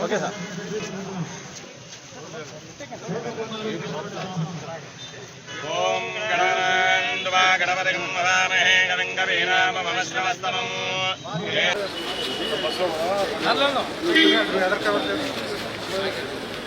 Okay sir. ఓం గణానాన్వా గణపతిగం వదామహే గణంగవీనామమశ్రవస్తమం సమర్పయామి ఊరు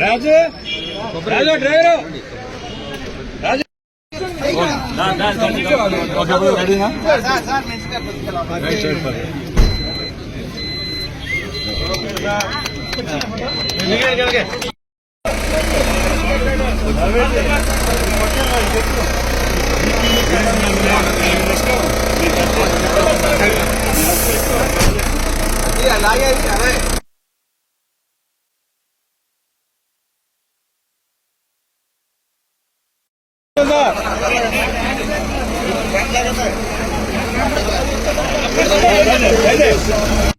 రాజు రాజు డ్రైవర్ రాజు ఓకే రెడీనా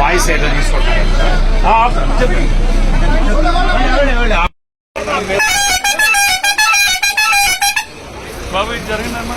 వాయిస్ ఏదో తీసుకుంటారు బాబు ఇది జరిగిందమ్మా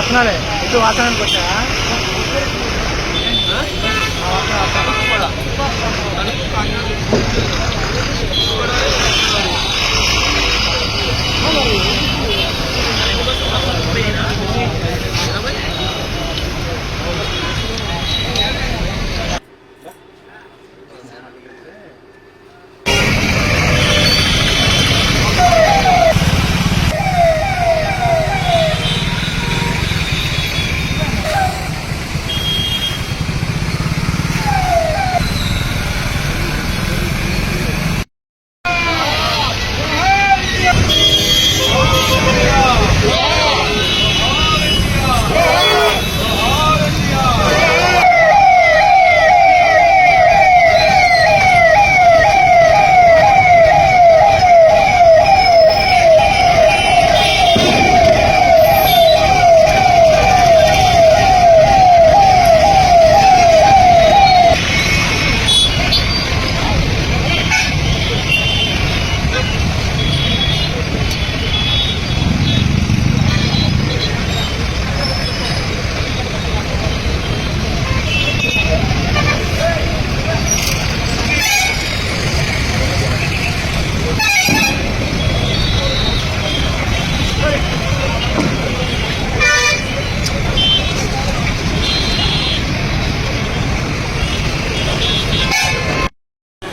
వస్తున్నాడే ఇటు వాసనానికి వచ్చా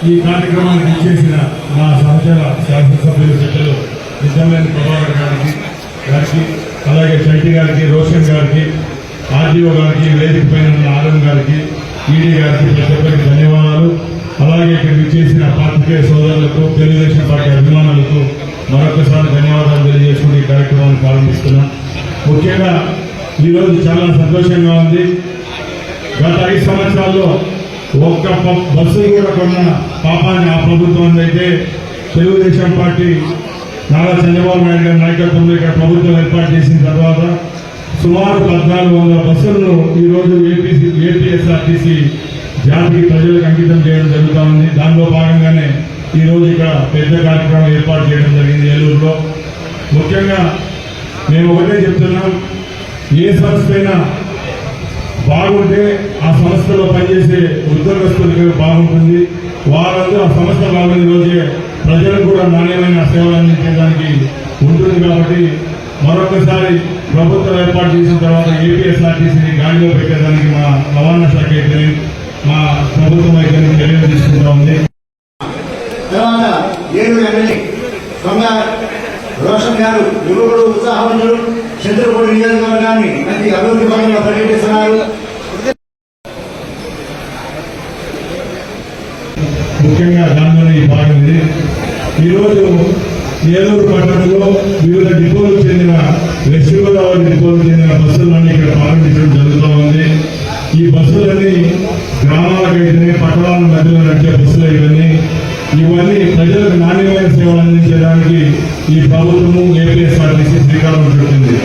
ఈ కార్యక్రమానికి ఇచ్చేసిన మా సహచర శాసనసభ్యులు పెద్దలు నిజమైన ప్రభాకర్ గారికి గారికి అలాగే శెట్టి గారికి రోషన్ గారికి ఆర్డీఓ గారికి వేదిక పైన ఉన్న ఆలం గారికి ఈడీ గారికి ప్రతి ఒక్కరికి ధన్యవాదాలు. అలాగే ఇక్కడికి చేసిన పాత్రికేయ సోదరులకు తెలుగుదేశం పార్టీ అభిమానులకు మరొకసారి ధన్యవాదాలు తెలియజేసుకుని ఈ కార్యక్రమాన్ని ప్రారంభిస్తున్నాం. ముఖ్యంగా ఈరోజు చాలా సంతోషంగా ఉంది. గత ఐదు సంవత్సరాల్లో ఒక్క బస్సు కూడా కొన్న పాపాన్ని ఆ ప్రభుత్వం అయితే తెలుగుదేశం పార్టీ నారా చంద్రబాబు నాయుడు గారి నాయకత్వంలో ఇక్కడ ప్రభుత్వం ఏర్పాటు చేసిన తర్వాత సుమారు పద్నాలుగు వందల బస్సులను ఈరోజు ఏపీసీ ఏపీఎస్ఆర్టీసీ జాతికి ప్రజలకు అంకితం చేయడం జరుగుతూ ఉంది. దానిలో భాగంగానే ఈరోజు ఇక్కడ పెద్ద కార్యక్రమం ఏర్పాటు చేయడం జరిగింది ఏలూరులో. ముఖ్యంగా మేము ఒకటే చెప్తున్నాం ఏ సంస్థ అయినా బాగుంటే ఆ సంస్థలో పనిచేసే ఉద్యోగస్తులకి బాగుంటుంది. వారందరూ ఆ సంస్థ బాగుంది రోజే ప్రజలకు కూడా నాణ్యమైన సేవలు అందించడానికి ఉంటుంది కాబట్టి మరొకసారి ప్రభుత్వం ఏర్పాటు చేసిన తర్వాత ఏపీఎస్ఆర్టీసీని గాడిలో పెట్టేదానికి మా రవాణా శాఖ అయితే మా ప్రభుత్వం అయితే చర్యలు తీసుకుంటా ఉంది. తర్వాత ఏడు ఎమ్మెల్యే దొంగ రోషన్ గారు యువకుడు ఉత్సాహవంతుడు చంద్రపూడి నియోజకవర్గాన్ని మంచి అభివృద్ధి పరంగా పర్యటిస్తున్నారు ముఖ్యంగా మారింది ఈరోజు ఏలూరు పట్టణంలో వివిధ డిపోలకు చెందిన వెస్ట్ గోదావరి డిపోలకు చెందిన బస్సులన్నీ ఇక్కడ ప్రారంభించడం జరుగుతూ ఉంది. ఈ బస్సులన్నీ గ్రామాలకైతేనే పట్టణాల మధ్యలో నడిచే బస్సులు ఇవన్నీ. ఇవన్నీ ప్రజలకు నాణ్యమైన సేవలు అందించడానికి ఈ ప్రభుత్వము ఏపీఎస్ఆర్టీసీ శ్రీకారం చుట్టింది.